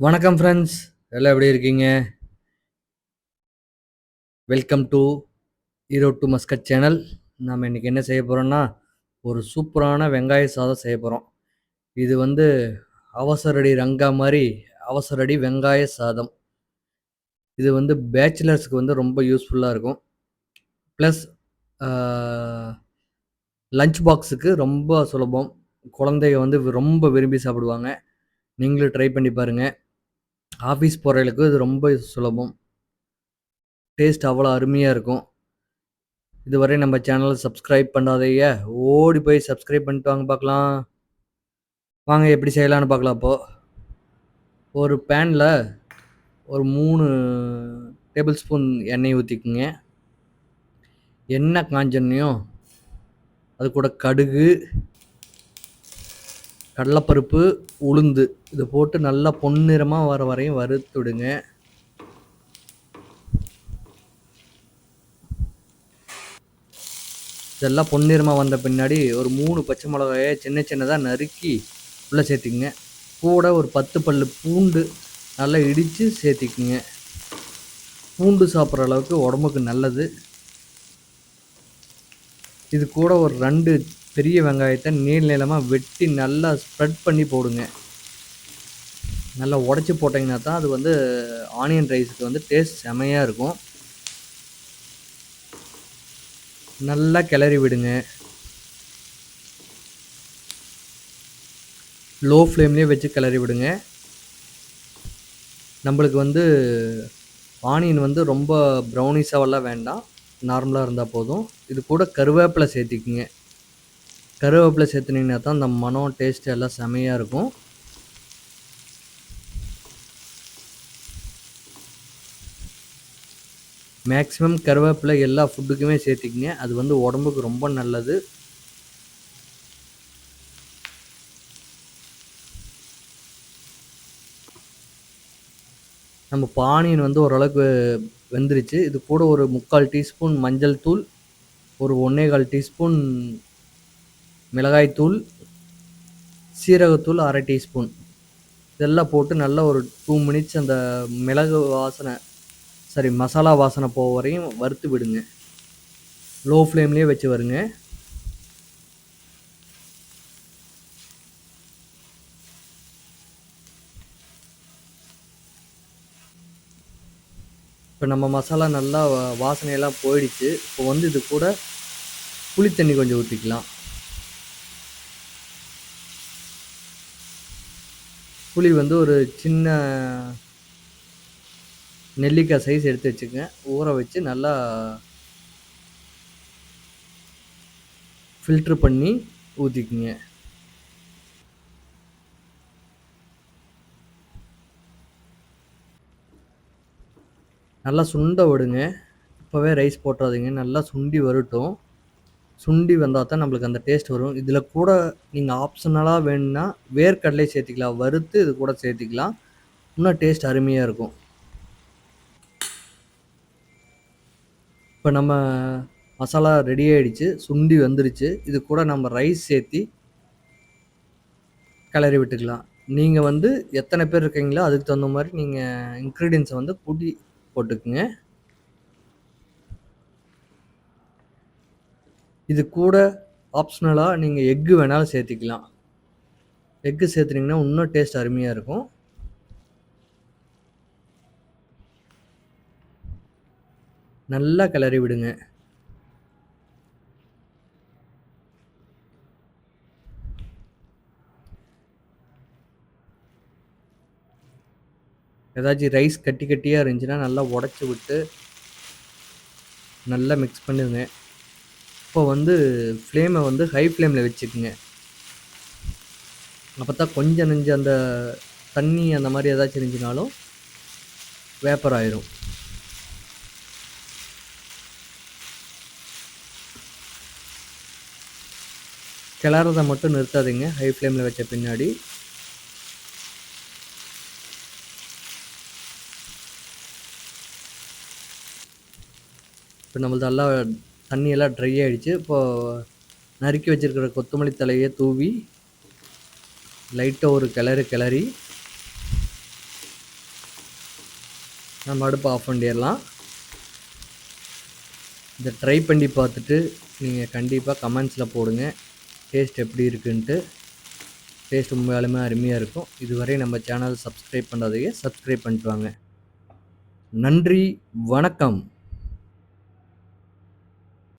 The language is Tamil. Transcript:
வணக்கம் ஃப்ரெண்ட்ஸ் எல்லாம் எப்படி இருக்கீங்க? Welcome to zero to Muscat channel நாம் இன்றைக்கி என்ன செய்ய போகிறோன்னா ஒரு சூப்பரான வெங்காய சாதம் செய்ய போகிறோம் இது வந்து அவசரடி ரங்கா மாதிரி அவசரடி வெங்காய சாதம். இது வந்து பேச்சுலர்ஸுக்கு வந்து ரொம்ப யூஸ்ஃபுல்லாக இருக்கும். ப்ளஸ் லஞ்ச் பாக்ஸுக்கு ரொம்ப சுலபம். குழந்தைங்க வந்து ரொம்ப விரும்பி சாப்பிடுவாங்க. நீங்களும் ட்ரை பண்ணி பாருங்கள் ஆஃபீஸ் போகிறவங்களுக்கு இது ரொம்ப சுலபம். டேஸ்ட் அவ்வளோ அருமையாக இருக்கும். இதுவரை நம்ம சேனலை சப்ஸ்கிரைப் பண்ணாதைய ஓடி போய் சப்ஸ்கிரைப் பண்ணிட்டு வாங்க பார்க்கலாம். வாங்க எப்படி செய்யலான்னு பார்க்கலாம் அப்போது ஒரு பேனில் ஒரு மூணு டேபிள் ஸ்பூன் எண்ணெய் ஊற்றிக்குங்க எண்ணெய் காஞ்சன்னையும் அது கூட கடுகு கடலைப்பருப்பு உளுந்து. இது போட்டு நல்லா பொன்னிறமாக வர வரையும் வறுத்து விடுங்க. இதெல்லாம் பொன்னிறமாக வந்த பின்னாடி ஒரு மூணு பச்சை மிளகாயை சின்ன சின்னதாக நறுக்கி உள்ளே சேர்த்திக்கங்க. கூட ஒரு பத்து பல் பூண்டு நல்லா இடித்து சேர்த்திக்குங்க. பூண்டு சாப்பிட்ற அளவுக்கு உடம்புக்கு நல்லது. இது கூட ஒரு ரெண்டு பெரிய வெங்காயத்தை நீள் நீளமாக வெட்டி நல்லா ஸ்ப்ரெட் பண்ணி போடுங்க. நல்லா உடச்சி போட்டிங்கன்னா தான் அது வந்து ஆனியன் ரைஸுக்கு வந்து டேஸ்ட் செமையாக இருக்கும். நல்லா கிளறி விடுங்க. லோ ஃப்ளேம்லேயே வச்சு கிளறி விடுங்க. நம்மளுக்கு வந்து ஆனியன் வந்து ரொம்ப ப்ரௌனிஸாவெல்லாம் வேண்டாம். நார்மலாக இருந்தால் போதும். இது கூட கருவேப்பிலை சேர்த்திக்குங்க. கருவேப்பிலை சேர்த்துனீங்கன்னா தான் அந்த மனம் டேஸ்ட்டு எல்லாம் செமையாக இருக்கும். மேக்ஸிமம் கருவேப்பிலை எல்லா ஃபுட்டுக்குமே சேர்த்திக்கிங்க. அது வந்து உடம்புக்கு ரொம்ப நல்லது. நம்ம பானியன் வந்து ஓரளவுக்கு வெந்துருச்சு. இது கூட ஒரு முக்கால் டீஸ்பூன் மஞ்சள் தூள் ஒரு ஒன்றே கால் டீஸ்பூன் மிளகாய்த்தூள் சீரகத்தூள் அரை டீஸ்பூன். இதெல்லாம் போட்டு நல்லா ஒரு டூ மினிட்ஸ் அந்த மிளகு வாசனை சாரி மசாலா வாசனை போக வரையும் வறுத்து விடுங்க. லோ ஃப்ளேம்லேயே வச்சு வருங்க. இப்போ நம்ம மசாலா நல்லா வாசனையெல்லாம் போயிடுச்சு. இப்போ வந்து இது கூட புளி தண்ணி கொஞ்சம் ஊற்றிக்கலாம் புளி வந்து ஒரு சின்ன நெல்லிக்காய் சைஸ் எடுத்து வச்சுக்கங்க. ஊற வச்சு நல்லா ஃபில்ட்ரு பண்ணி ஊற்றிக்குங்க நல்லா சுண்ட விடுங்க. இப்போவே ரைஸ் போட்டுறாதீங்க. நல்லா சுண்டி வரட்டும். சுண்டி வந்தால் தான் நம்மளுக்கு அந்த டேஸ்ட் வரும். இதில் கூட நீங்கள் ஆப்ஷனலாக வேணும்னா வேர்க்கடலை சேர்த்திக்கலாம். வறுத்து இது கூட சேர்த்திக்கலாம். இன்னும் டேஸ்ட் அருமையாக இருக்கும். இப்போ நம்ம மசாலா ரெடி ஆகிடுச்சு சுண்டி வந்துடுச்சு இது கூட நம்ம ரைஸ் சேர்த்தி கிளறி விட்டுக்கலாம். நீங்கள் வந்து எத்தனை பேர் இருக்கீங்களோ அதுக்கு தகுந்த மாதிரி நீங்கள் இன்க்ரீடியன்ஸை வந்து கூட்டி போட்டுக்குங்க. இது கூட ஆப்ஷனலாக நீங்கள் எக்கு வேணாலும் சேர்த்திக்கலாம். எக்கு சேர்த்துனீங்கன்னா இன்னும் டேஸ்ட் அருமையாக இருக்கும். நல்லா கிளறி விடுங்க. ஏதாச்சும் ரைஸ் கட்டி கட்டியாக இருந்துச்சுன்னா நல்லா உடச்சி விட்டு நல்லா மிக்ஸ் பண்ணிடுங்க இப்போ வந்து ஃப்ளேமை வந்து ஹை ஃப்ளேமில் வச்சுக்குங்க. அப்போ தான் கொஞ்சம் நெஞ்சு அந்த தண்ணி அந்த மாதிரி ஏதாச்சும் இருந்துச்சுனாலும் வேப்பர் ஆயிரும். கிளறதை மட்டும் நிறுத்தாதீங்க. ஹை ஃப்ளேமில் வச்ச பின்னாடி. இப்போ நம்மளது நல்லா தண்ணியெல்லாம் ட்ரை ஆகிடுச்சு இப்போது நறுக்கி வச்சுருக்கிற கொத்தமல்லி தலையை தூவி லைட்டாக ஒரு கிளறு கிளறி நம்ம அடுப்பு ஆஃப் பண்ணிடலாம். இதை ட்ரை பண்ணி பார்த்துட்டு நீங்கள் கண்டிப்பாக கமெண்ட்ஸில் போடுங்க. டேஸ்ட் எப்படி இருக்குன்ட்டு. டேஸ்ட் உண்மையாலுமே அருமையாக இருக்கும். இதுவரை நம்ம சேனல் சப்ஸ்கிரைப் பண்ணாதையே சப்ஸ்கிரைப் பண்ணிட்டு வாங்க. நன்றி வணக்கம்.